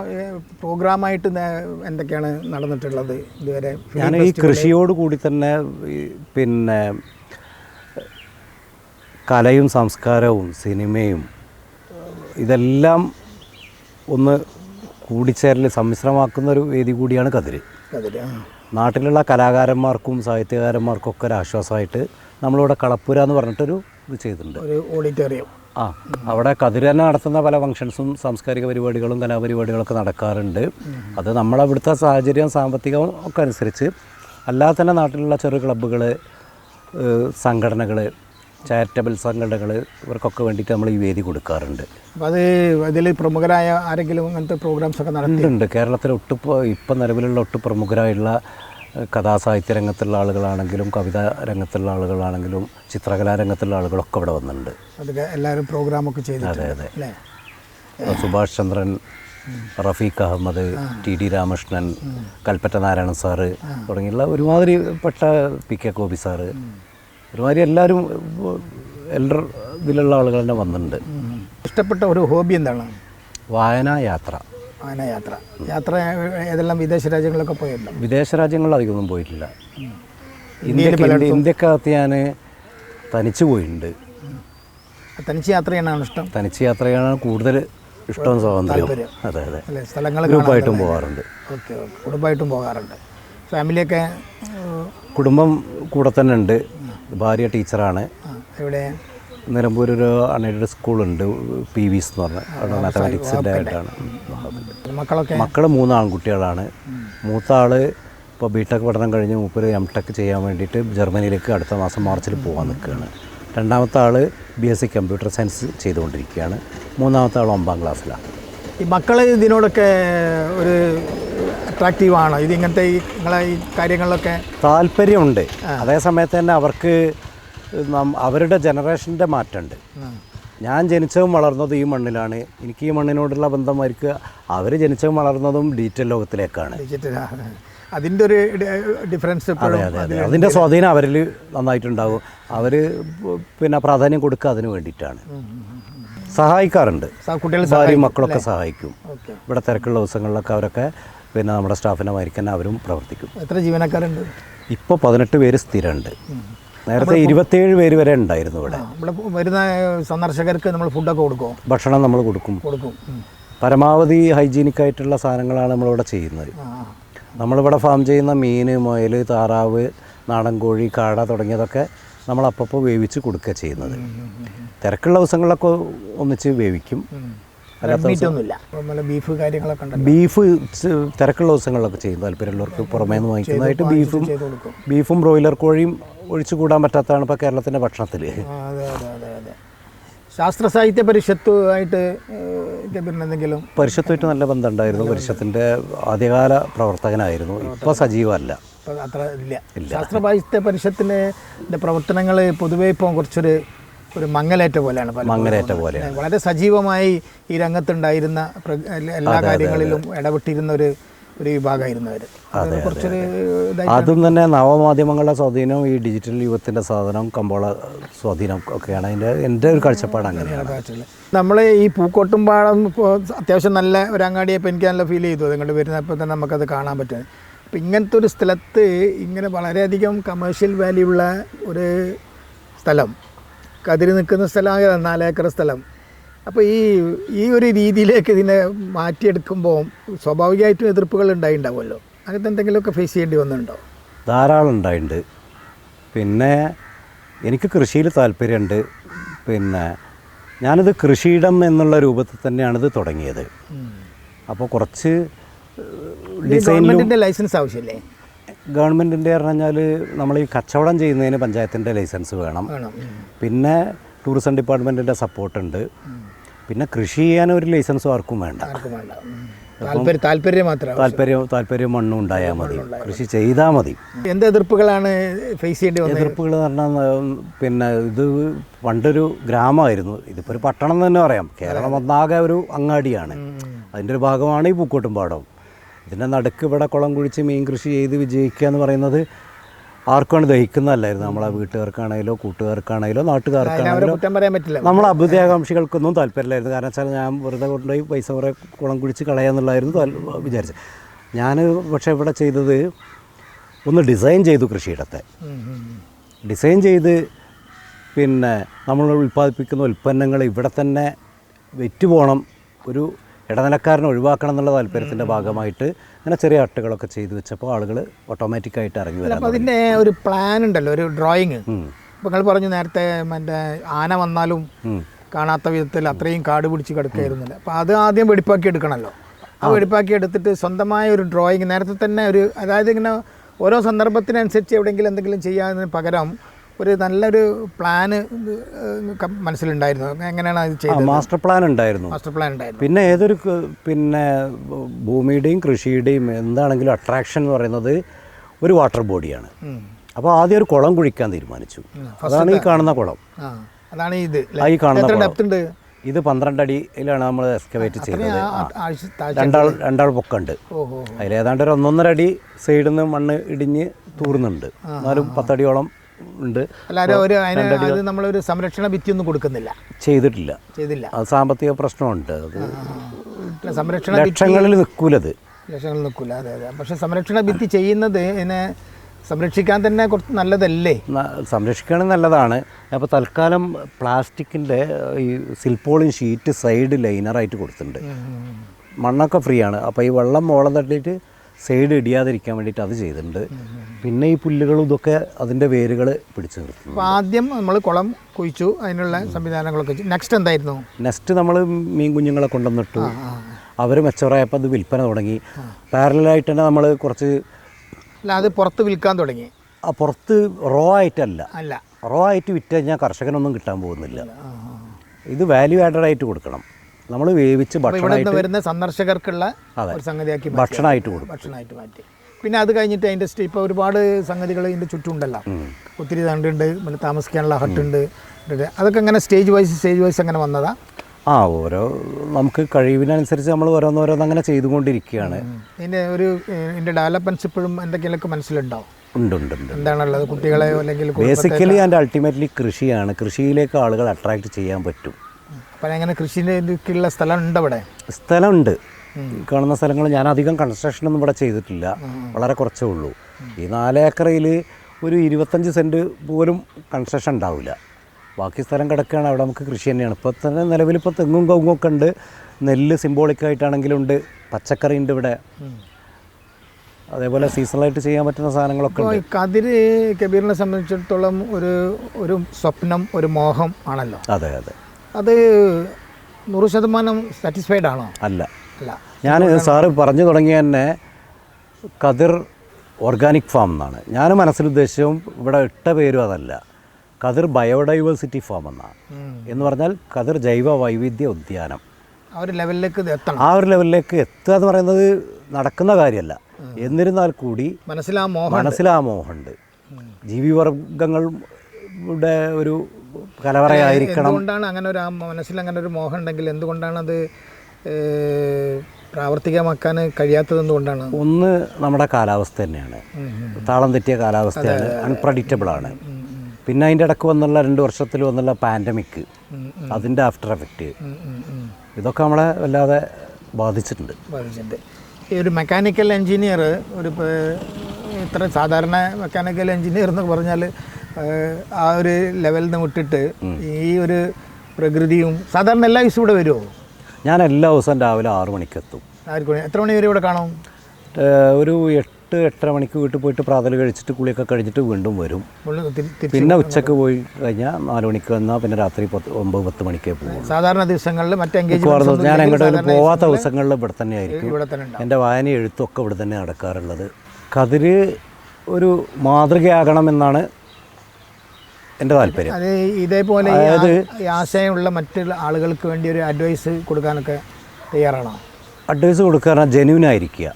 പ്രോഗ്രാമായിട്ട് എന്തൊക്കെയാണ് നടന്നിട്ടുള്ളത് ഇതുവരെ? ഞാൻ ഈ കൃഷിയോട് കൂടി തന്നെ പിന്നെ കലയും സംസ്കാരവും സിനിമയും ഇതെല്ലാം ഒന്ന് കൂടിച്ചേരൽ സമ്മിശ്രമാക്കുന്ന ഒരു വേദി കൂടിയാണ് കതിര്. നാട്ടിലുള്ള കലാകാരന്മാർക്കും സാഹിത്യകാരന്മാർക്കും ഒക്കെ ഒരു ആശ്വാസമായിട്ട് നമ്മളിവിടെ കളപ്പുര എന്ന് പറഞ്ഞിട്ടൊരു ഇത് ചെയ്തിട്ടുണ്ട്. ഒരു ഓഡിറ്റോറിയം. ആ അവിടെ കതിരന നടത്തുന്ന പല ഫംഗ്ഷൻസും സാംസ്കാരിക പരിപാടികളും കലാപരിപാടികളൊക്കെ നടക്കാറുണ്ട്. അത് നമ്മളവിടുത്തെ സാഹചര്യം സാമ്പത്തികവും ഒക്കെ അനുസരിച്ച് അല്ലാതെ തന്നെ നാട്ടിലുള്ള ചെറു ക്ലബ്ബുകൾ സംഘടനകൾ ചാരിറ്റബിൾ സംഘടനകൾ ഇവർക്കൊക്കെ വേണ്ടിയിട്ട് നമ്മൾ ഈ വേദി കൊടുക്കാറുണ്ട്. അത് ഇതിൽ പ്രമുഖരായ ആരെങ്കിലും അങ്ങനത്തെ പ്രോഗ്രാംസ് ഒക്കെ നടത്തിയിട്ടുണ്ട് കേരളത്തിലെ ഒട്ടു ഇപ്പം നിലവിലുള്ള ഒട്ടു പ്രമുഖരായുള്ള കഥാസാഹിത്യ രംഗത്തുള്ള ആളുകളാണെങ്കിലും കവിതാ രംഗത്തുള്ള ആളുകളാണെങ്കിലും ചിത്രകലാ രംഗത്തുള്ള ആളുകളൊക്കെ ഇവിടെ വന്നിട്ടുണ്ട്. അതെ എല്ലാവരും പ്രോഗ്രാമൊക്കെ ചെയ്തു അതെ അതെ. സുഭാഷ് ചന്ദ്രൻ റഫീഖ് അഹമ്മദ് ടി ഡി രാമകൃഷ്ണൻ കൽപ്പറ്റ നാരായണൻ സാറ് തുടങ്ങിയുള്ള ഒരുമാതിരി പെട്ട പി കെ ഗോപി സാറ് ഒരുമാതിരി എല്ലാവരും എൽഡർ ഇതിലുള്ള ആളുകൾ തന്നെ വന്നിട്ടുണ്ട് ഇഷ്ടപ്പെട്ട ഒരു ഹോബി എന്താണ്? വായനാ യാത്ര. ആന യാത്ര യാത്ര ഏതെല്ലാം വിദേശ രാജ്യങ്ങളിലൊക്കെ പോയിട്ടുണ്ടോ? വിദേശ രാജ്യങ്ങളിൽ അധികമൊന്നും പോയിട്ടില്ല. ഇന്ത്യയ്ക്ക് ഇന്ത്യ ഇന്ത്യക്കകത്ത് ഞാൻ തനിച്ച് പോയിട്ടുണ്ട്. തനിച്ച് യാത്ര ചെയ്യാനാണ് ഇഷ്ടം? തനിച്ച് യാത്ര ചെയ്യാനാണ് കൂടുതൽ ഇഷ്ടം സ്വാതന്ത്ര്യം. അതെ അതെ. സ്ഥലങ്ങൾ ഗ്രൂപ്പായിട്ടും പോകാറുണ്ട് ഓക്കെ കുടുംബമായിട്ടും പോകാറുണ്ട്. ഫാമിലിയൊക്കെ കുടുംബം കൂടെ തന്നെ ഉണ്ട്. ഭാര്യ ടീച്ചറാണ്. എവിടെ? നിലമ്പൂർ ഒരു അൺഎയ്ഡഡ് സ്കൂളുണ്ട് പി വിസ് എന്ന് പറഞ്ഞ. അവിടെ മാത്തമാറ്റിക്സിന്റെ ആയിട്ടാണ് മക്കളൊക്കെ? മക്കൾ മൂന്ന് ആൺകുട്ടികളാണ്. മൂത്ത ആൾ ഇപ്പോൾ ബി ടെക് പഠനം കഴിഞ്ഞ് മൂപ്പര് എം ടെക് ചെയ്യാൻ വേണ്ടിയിട്ട് ജർമ്മനിയിലേക്ക് അടുത്ത മാസം മാർച്ചിൽ പോകാൻ നിൽക്കുകയാണ് രണ്ടാമത്തെ ആൾ B S C computer science ചെയ്തുകൊണ്ടിരിക്കുകയാണ്. മൂന്നാമത്തെ ആൾ ഒമ്പതാം ക്ലാസ്സിലാണ്. ഈ മക്കൾ ഇതിനോടൊക്കെ ഒരു അട്രാക്റ്റീവ് ആണോ? ഇത് ഇങ്ങനത്തെ ഈ നിങ്ങളെ ഈ കാര്യങ്ങളിലൊക്കെ? താല്പര്യമുണ്ട്. അതേ സമയത്ത് തന്നെ അവർക്ക് അവരുടെ ജനറേഷന്റെ മാറ്റമുണ്ട്. ഞാൻ ജനിച്ചതും വളർന്നതും ഈ മണ്ണിലാണ്. എനിക്ക് ഈ മണ്ണിനോടുള്ള ബന്ധമായിരിക്കുക. അവർ ജനിച്ചതും വളർന്നതും ഡിജിറ്റൽ ലോകത്തിലേക്കാണ്. അതിന്റെ ഒരു ഡിഫറൻസ് അതിന്റെ സ്വാധീനം അവരിൽ നന്നായിട്ടുണ്ടാകും. അവർ പിന്നെ പ്രാധാന്യം കൊടുക്കുക അതിന് വേണ്ടിയിട്ടാണ്. സഹായിക്കാറുണ്ട്. ഭാര്യയും മക്കളൊക്കെ സഹായിക്കും. ഇവിടെ തിരക്കുള്ള ദിവസങ്ങളിലൊക്കെ അവരൊക്കെ പിന്നെ നമ്മുടെ സ്റ്റാഫിനെ തന്നെ അവരും പ്രവർത്തിക്കും. എത്ര ജീവനക്കാരുണ്ട്? ഇപ്പോൾ പതിനെട്ട് പേര് സ്ഥിരമുണ്ട്. നേരത്തെ ഇരുപത്തിയേഴ് പേര് വരെ ഉണ്ടായിരുന്നു ഇവിടെ. ഇവിടെ വരുന്ന സന്ദർശകർക്ക് നമ്മൾ ഫുഡൊക്കെ കൊടുക്കും. ഭക്ഷണം നമ്മൾ കൊടുക്കും. കൊടുക്കും. പരമാവധി ഹൈജീനിക് ആയിട്ടുള്ള സാധനങ്ങളാണ് നമ്മളിവിടെ ചെയ്യുന്നത്. നമ്മളിവിടെ ഫാം ചെയ്യുന്ന മീൻ മുയൽ താറാവ് നാടൻ കോഴി കാട തുടങ്ങിയതൊക്കെ നമ്മൾ അപ്പപ്പോൾ വേവിച്ച് കൊടുക്കുക ചെയ്യുന്നത്. തിരക്കുള്ള ദിവസങ്ങളിലൊക്കെ ഒന്നിച്ച് വേവിക്കും. ബീഫ് കാര്യങ്ങളൊക്കെ ബീഫ് തിരക്കുള്ള ദിവസങ്ങളിലൊക്കെ ചെയ്യും. താല്പര്യമുള്ളവർക്ക് പുറമേ നിന്ന് വാങ്ങിക്കുന്നതായിട്ട് ബീഫും ബീഫും ബ്രോയിലർ കോഴിയും ഒഴിച്ചു കൂടാൻ പറ്റാത്തതാണ് ഇപ്പോൾ കേരളത്തിന്റെ ഭക്ഷണത്തിൽ അതെ അതെ അതെ അതെ. ശാസ്ത്ര സാഹിത്യ പരിഷത്തുമായിട്ട് പിന്നെ എന്തെങ്കിലും? പരിഷത്തുമായിട്ട് നല്ല ബന്ധമുണ്ടായിരുന്നു. പരിഷത്തിന്റെ ആദ്യകാല പ്രവർത്തകനായിരുന്നു. ഇപ്പോൾ സജീവമല്ല. അത്ര ഇല്ല. ശാസ്ത്ര സാഹിത്യ പരിഷത്തിന്റെ പ്രവർത്തനങ്ങൾ പൊതുവേ ഇപ്പോൾ കുറച്ചൊരു ഒരു മങ്ങലേറ്റ പോലെയാണ്. മങ്ങലേറ്റ പോലെ വളരെ സജീവമായി ഈ രംഗത്തുണ്ടായിരുന്ന എല്ലാ- എല്ലാ കാര്യങ്ങളിലും ഇടപെട്ടിരുന്ന ഒരു ഒരു വിഭാഗമായിരുന്നു അവർ കുറച്ചൊരു അതും. തന്നെ നവമാധ്യമങ്ങളുടെ സ്വാധീനവും ഈ ഡിജിറ്റൽ യുഗത്തിന്റെ സാധനം കമ്പോള സ്വാധീനം ഒക്കെയാണ് അതിന്റെ എന്റെ ഒരു കാഴ്ചപ്പാട് അങ്ങനെയാണ്. നമ്മൾ ഈ പൂക്കോട്ടും പാടം അത്യാവശ്യം നല്ല ഒരു അങ്ങാടിയപ്പോൾ എനിക്ക് നല്ല ഫീൽ ചെയ്തു. അതുകൊണ്ട് വരുന്നപ്പോൾ തന്നെ നമുക്കത് കാണാൻ പറ്റും. അപ്പം ഇങ്ങനത്തെ ഒരു സ്ഥലത്ത് ഇങ്ങനെ വളരെയധികം കമേഴ്ഷ്യൽ വാല്യൂ ഉള്ള ഒരു സ്ഥലം കതിരി നിൽക്കുന്ന സ്ഥലമാണ് നാലേക്കർ സ്ഥലം അപ്പോൾ ഈ ഈ ഒരു രീതിയിലേക്ക് ഇതിനെ മാറ്റിയെടുക്കുമ്പോൾ സ്വാഭാവികമായിട്ടും എതിർപ്പുകൾ ഉണ്ടായിണ്ടാവുമല്ലോ? അങ്ങനത്തെ എന്തെങ്കിലുമൊക്കെ ഫേസ് ചെയ്യേണ്ടി വന്നിട്ടുണ്ടോ? ധാരാളം ഉണ്ടായിട്ടുണ്ട് പിന്നെ എനിക്ക് കൃഷിയിൽ താല്പര്യമുണ്ട് പിന്നെ ഞാനിത് കൃഷിയിടം എന്നുള്ള രൂപത്തിൽ തന്നെയാണ് ഇത് തുടങ്ങിയത്. അപ്പോൾ കുറച്ച് ഡിസൈനിന്റെ ലൈസൻസ് ആവശ്യമില്ലേ ഗവൺമെന്റിന്റെ പറഞ്ഞു കഴിഞ്ഞാൽ നമ്മൾ ഈ കച്ചവടം ചെയ്യുന്നതിന് പഞ്ചായത്തിന്റെ ലൈസൻസ് വേണം. പിന്നെ ടൂറിസം ഡിപ്പാർട്ട്മെന്റിന്റെ സപ്പോർട്ടുണ്ട്. പിന്നെ കൃഷി ചെയ്യാൻ ഒരു ലൈസൻസും ആർക്കും വേണ്ട. താല്പര്യം താല്പര്യം താല്പര്യം മണ്ണും ഉണ്ടായാൽ മതി. കൃഷി ചെയ്താൽ മതി. എന്ത് എതിർപ്പുകളാണ് ഫേസ് ചെയ്യേണ്ടി വന്നത്? എതിർപ്പുകൾ എന്ന് പറഞ്ഞാൽ പിന്നെ ഇത് പണ്ടൊരു ഗ്രാമമായിരുന്നു. ഇതിപ്പോൾ ഒരു പട്ടണം എന്ന് തന്നെ പറയാം. കേരളം ഒന്നാകെ ഒരു അങ്ങാടിയാണ്. അതിന്റെ ഒരു ഭാഗമാണ് ഈ പൂക്കോട്ടും പാടവും ഇതിന്റെ നടുക്ക് ഇവിടെ കുളം കുഴിച്ച് മീൻ കൃഷി ചെയ്ത് വിജയിക്കുക എന്ന് പറയുന്നത് ആർക്കാണ് ദഹിക്കുന്നതല്ലായിരുന്നു. നമ്മളെ വീട്ടുകാർക്കാണെങ്കിലോ കൂട്ടുകാർക്കാണെങ്കിലോ നാട്ടുകാർക്കാണെങ്കിലോ നമ്മൾ അഭ്യുദയാകാംക്ഷികൾക്കൊന്നും താല്പര്യമില്ലായിരുന്നു. കാരണം വെച്ചാൽ ഞാൻ വെറുതെ കൊണ്ടുപോയി പൈസ കുറേ കുളം കുടിച്ച് കളയാന്നുള്ളതായിരുന്നു വിചാരിച്ചത്. ഞാൻ പക്ഷേ ഇവിടെ ചെയ്തത് ഒന്ന് ഡിസൈൻ ചെയ്തു കൃഷിയിടത്തെ. ഡിസൈൻ ചെയ്ത് പിന്നെ നമ്മൾ ഉൽപ്പാദിപ്പിക്കുന്ന ഉൽപ്പന്നങ്ങൾ ഇവിടെ തന്നെ വിറ്റ് പോകണം ഒരു ഇടനിലക്കാരനെ ഒഴിവാക്കണം എന്നുള്ള താല്പര്യത്തിന്റെ ഭാഗമായിട്ട് അങ്ങനെ ചെറിയ അട്ടുകളൊക്കെ ചെയ്തു വെച്ചപ്പോൾ ആളുകൾ ഓട്ടോമാറ്റിക്കായിട്ട് ഇറങ്ങി വരാം അതിന്റെ ഒരു പ്ലാൻ ഉണ്ടല്ലോ ഒരു ഡ്രോയിങ് നിങ്ങൾ പറഞ്ഞു നേരത്തെ മറ്റേ ആന വന്നാലും കാണാത്ത വിധത്തിൽ അത്രയും കാട് പിടിച്ച് കിടക്കുകയായിരുന്നില്ല അപ്പോൾ അത് ആദ്യം വെടിപ്പാക്കി എടുക്കണമല്ലോ ആ വെടിപ്പാക്കി എടുത്തിട്ട് സ്വന്തമായ ഒരു ഡ്രോയിങ് നേരത്തെ തന്നെ ഒരു അതായത് ഇങ്ങനെ ഓരോ സന്ദർഭത്തിനനുസരിച്ച് എവിടെയെങ്കിലും എന്തെങ്കിലും ചെയ്യാതിന് പകരം ഒരു നല്ലൊരു പ്ലാന് മനസ്സിലുണ്ടായിരുന്നു. എങ്ങനെയാണ് അത് ചെയ്യുന്നത് ചെയ്തത്? മാസ്റ്റർ പ്ലാൻ ഉണ്ടായിരുന്നു. മാസ്റ്റർ പ്ലാൻ ഉണ്ടായിരുന്നു. പിന്നെ ഏതൊരു പിന്നെ ഭൂമിയുടെയും കൃഷിയുടെയും എന്താണെങ്കിലും അട്രാക്ഷൻ എന്ന് പറയുന്നത് ഒരു വാട്ടർ ബോഡിയാണ് അപ്പോൾ ആദ്യം ഒരു കുളം കുഴിക്കാൻ തീരുമാനിച്ചു. അതാണ് ഈ കാണുന്ന കുളം. അതാണ് ഇത്. ഈ കാണുന്ന ഡെപ്ത് ഇത് പന്ത്രണ്ട് അടിയിലാണ് നമ്മൾ എക്സ്കവേറ്റ് ചെയ്തത്. രണ്ടാൾ രണ്ടാൾ പൊക്കമുണ്ട് അതിലേതാണ്ട് ഒരു ഒന്നൊന്നര അടി സൈഡിൽ നിന്ന് മണ്ണ് ഇടിഞ്ഞ് തൂർന്നുണ്ട്. എന്നാലും പത്തടിയോളം ഉണ്ട്. അല്ലാതെ ഒരു അതിന് അത് നമ്മളൊരു സംരക്ഷണ ഭിത്തി ഒന്നും കൊടുക്കുന്നില്ല. ചെയ്തിട്ടില്ല. ചെയ്തില്ല. അത് സാമ്പത്തിക പ്രശ്നമുണ്ട്. അത് സംരക്ഷണ ലക്ഷങ്ങളിൽ നിൽക്കൂലത് ലക്ഷങ്ങളിൽ നിൽക്കൂല അതെ അതെ. പക്ഷെ സംരക്ഷണ ഭിത്തി ചെയ്യുന്നത് ഇതിനെ സംരക്ഷിക്കാൻ തന്നെ കുറച്ച് നല്ലതല്ലേ? സംരക്ഷിക്കണം നല്ലതാണ്. അപ്പോൾ തൽക്കാലം പ്ലാസ്റ്റിക്കിന്റെ ഈ സിൽപോളിൻ ഷീറ്റ് സൈഡ് ലൈനറായിട്ട് കൊടുത്തിട്ടുണ്ട്. മണ്ണൊക്കെ ഫ്രീ ആണ് അപ്പോൾ ഈ വെള്ളം മോളം തട്ടിയിട്ട് സൈഡ് ഇടിയാതിരിക്കാൻ വേണ്ടിയിട്ട് അത് ചെയ്തിട്ടുണ്ട്. പിന്നെ ഈ പുല്ലുകളും ഇതൊക്കെ അതിന്റെ വേരുകൾ പിടിച്ചു നിർത്തും ആദ്യം നമ്മൾ കുളം കുഴിച്ചു അതിനുള്ള സംവിധാനങ്ങളൊക്കെ നെക്സ്റ്റ് എന്തായിരുന്നു? നെക്സ്റ്റ് നമ്മൾ മീൻ കുഞ്ഞുങ്ങളെ കൊണ്ടുവന്നിട്ടു. അവർ മെച്ചോറായപ്പോൾ അത് വിൽപ്പന തുടങ്ങി. പാരലായിട്ട് തന്നെ നമ്മൾ കുറച്ച് അല്ല അത് പുറത്ത് വിൽക്കാൻ തുടങ്ങി. ആ പുറത്ത് റോ ആയിട്ടല്ല. അല്ല. റോ ആയിട്ട് വിറ്റ് കഴിഞ്ഞാൽ കർഷകനൊന്നും കിട്ടാൻ പോകുന്നില്ല. ഇത് വാല്യൂ ആഡഡ് ആയിട്ട് കൊടുക്കണം. നമ്മൾ വേവിച്ച് ഭക്ഷണമായിട്ട് വരുന്ന സന്ദർശകർക്കുള്ള. ഒരു സംഗതിയാക്കി. ഭക്ഷണമായിട്ട് കൊടുക്കും. ഭക്ഷണമായിട്ട് മാറ്റി. പിന്നെ അത് കഴിഞ്ഞിട്ട് അതിന്റെ സ്റ്റേ ഇപ്പോൾ ഒരുപാട് സംഗതികൾ ഇതിന്റെ ചുറ്റുമുണ്ടല്ലോ. ഒത്തിരി തണ്ടുണ്ട് പിന്നെ താമസിക്കാനുള്ള ഹട്ടുണ്ട്. അതൊക്കെ അങ്ങനെ സ്റ്റേജ് വൈസ് സ്റ്റേജ് വൈസ് അങ്ങനെ വന്നതാ? ആ ഓരോ നമുക്ക് കഴിവിനനുസരിച്ച് നമ്മൾ ഓരോന്നോരോന്ന് അങ്ങനെ ചെയ്തുകൊണ്ടിരിക്കുകയാണ്. ഇതിന്റെ ഒരു ഇതിന്റെ ഡെവലപ്മെന്റ്സ് ഇപ്പോഴും എന്തെങ്കിലുമൊക്കെ മനസ്സിലുണ്ടാവും ഉണ്ട് ഉണ്ട് ഉണ്ട്. എന്താണുള്ളത്? കുട്ടികളെ അല്ലെങ്കിൽ ബേസിക്കലി ആൻഡ് അൾട്ടിമേറ്റ്ലി കൃഷിയാണ്. കൃഷിയിലേക്ക് ആളുകൾ അട്രാക്റ്റ് ചെയ്യാൻ പറ്റും. അപ്പം അങ്ങനെ കൃഷിയിലേക്കുള്ള സ്ഥലം ഉണ്ട് അവിടെ സ്ഥലമുണ്ട് കാണുന്ന സ്ഥലങ്ങൾ ഞാൻ അധികം കൺസ്ട്രക്ഷനൊന്നും ഇവിടെ ചെയ്തിട്ടില്ല. വളരെ കുറച്ചേ ഉള്ളൂ. ഈ നാലേക്കറയിൽ ഒരു ഇരുപത്തഞ്ച് സെന്റ് പോലും കൺസ്ട്രക്ഷൻ ഉണ്ടാവില്ല ബാക്കി സ്ഥലം കിടക്കുകയാണ്. അവിടെ നമുക്ക് കൃഷി തന്നെയാണ്. ഇപ്പോൾ തന്നെ നിലവിൽ ഇപ്പോൾ തെങ്ങും കവുങ്ങും ഒക്കെ ഉണ്ട്. നെല്ല് സിംബോളിക്കായിട്ടാണെങ്കിലും ഉണ്ട്. പച്ചക്കറി ഉണ്ട് ഇവിടെ. അതേപോലെ സീസണലായിട്ട് ചെയ്യാൻ പറ്റുന്ന സാധനങ്ങളൊക്കെ ഉണ്ട്. ഈ കതിര് കബീറിനെ സംബന്ധിച്ചിടത്തോളം ഒരു ഒരു സ്വപ്നം ഒരു മോഹം ആണല്ലോ. അതെ അതെ. അത് നൂറ് ശതമാനം സാറ്റിസ്ഫൈഡ് ആണോ? അല്ല. അല്ല. ഞാൻ സാറ് പറഞ്ഞു തുടങ്ങിയ തന്നെ കതിർ ഓർഗാനിക് ഫാം എന്നാണ്. ഞാൻ മനസ്സിൽ മനസ്സിലുദ്ദേശവും ഇവിടെ ഇട്ട പേരും അതല്ല. കതിർ ബയോഡൈവേഴ്സിറ്റി ഫാം എന്നാണ്. എന്ന് പറഞ്ഞാൽ കതിർ ജൈവ വൈവിധ്യ ഉദ്യാനം. ആ ഒരു ലെവലിലേക്ക് എത്തണം. ആ ഒരു ലെവലിലേക്ക് എത്തുക എന്ന് പറയുന്നത് നടക്കുന്ന കാര്യമല്ല. എന്നിരുന്നാൽ കൂടി മനസ്സിലാ മോഹം മനസ്സിലാ മോഹമുണ്ട് ജീവിവർഗങ്ങളുടെ ഒരു കലവറയായിരിക്കണം. എന്തുകൊണ്ടാണ് അങ്ങനെ ഒരു മനസ്സിൽ അങ്ങനെ ഒരു മോഹം ഉണ്ടെങ്കിൽ എന്തുകൊണ്ടാണ് അത് പ്രാവർത്തികമാക്കാൻ കഴിയാത്തത് എന്തുകൊണ്ടാണ്? ഒന്ന് നമ്മുടെ കാലാവസ്ഥ തന്നെയാണ്. താളം തെറ്റിയ കാലാവസ്ഥയാണ്. അൺപ്രഡിക്റ്റബിൾ ആണ്. പിന്നെ അതിന്റെ ഇടയ്ക്ക് വന്നുള്ള രണ്ട് വർഷത്തിൽ വന്നുള്ള പാൻഡമിക് അതിന്റെ ആഫ്റ്റർ എഫക്റ്റ്. ഇതൊക്കെ നമ്മളെ വല്ലാതെ ബാധിച്ചിട്ടുണ്ട്. ബാധിച്ചിട്ടുണ്ട്. ഒരു മെക്കാനിക്കൽ എൻജിനീയർ ഒരു ഇത്ര സാധാരണ മെക്കാനിക്കൽ എൻജിനീയർ എന്ന് പറഞ്ഞാൽ ആ ഒരു ലെവലിൽ നിന്ന് വിട്ടിട്ട് ഈ ഒരു പ്രകൃതിയും സാധാരണ എല്ലാ ദിവസവും ഇവിടെ വരുമോ ഞാൻ എല്ലാ ദിവസവും രാവിലെ ആറു മണിക്ക് എത്തും. മണി എത്ര മണി വരെ ഇവിടെ കാണും? ഒരു എട്ട് എട്ടര മണിക്ക് വീട്ടിൽ പോയിട്ട് പ്രാതൽ കഴിച്ചിട്ട് കുളിയൊക്കെ കഴിഞ്ഞിട്ട് വീണ്ടും വരും. പിന്നെ ഉച്ചയ്ക്ക് പോയി കഴിഞ്ഞാൽ നാല് മണിക്ക് വന്നാൽ പിന്നെ രാത്രി പത്ത് ഒമ്പത് പത്ത് മണിക്കേ പോകും സാധാരണ ദിവസങ്ങളിൽ മറ്റ് ഞാൻ എങ്ങോട്ടും പോവാത്ത ദിവസങ്ങളിൽ ഇവിടെ തന്നെ ആയിരിക്കും. എന്റെ വായന എഴുത്തൊക്കെ ഇവിടെ തന്നെ നടക്കാറുള്ളത്. കതിര് ഒരു മാതൃകയാകണമെന്നാണ് എന്റെ താല്പര്യം. അത് ഇതേപോലെ അതായത് ആശയമുള്ള മറ്റുള്ള ആളുകൾക്ക് വേണ്ടി ഒരു അഡ്വൈസ് കൊടുക്കാനൊക്കെ തയ്യാറാണോ? അഡ്വൈസ് കൊടുക്കാൻ ജെന്യൂൻ ആയിരിക്കുക.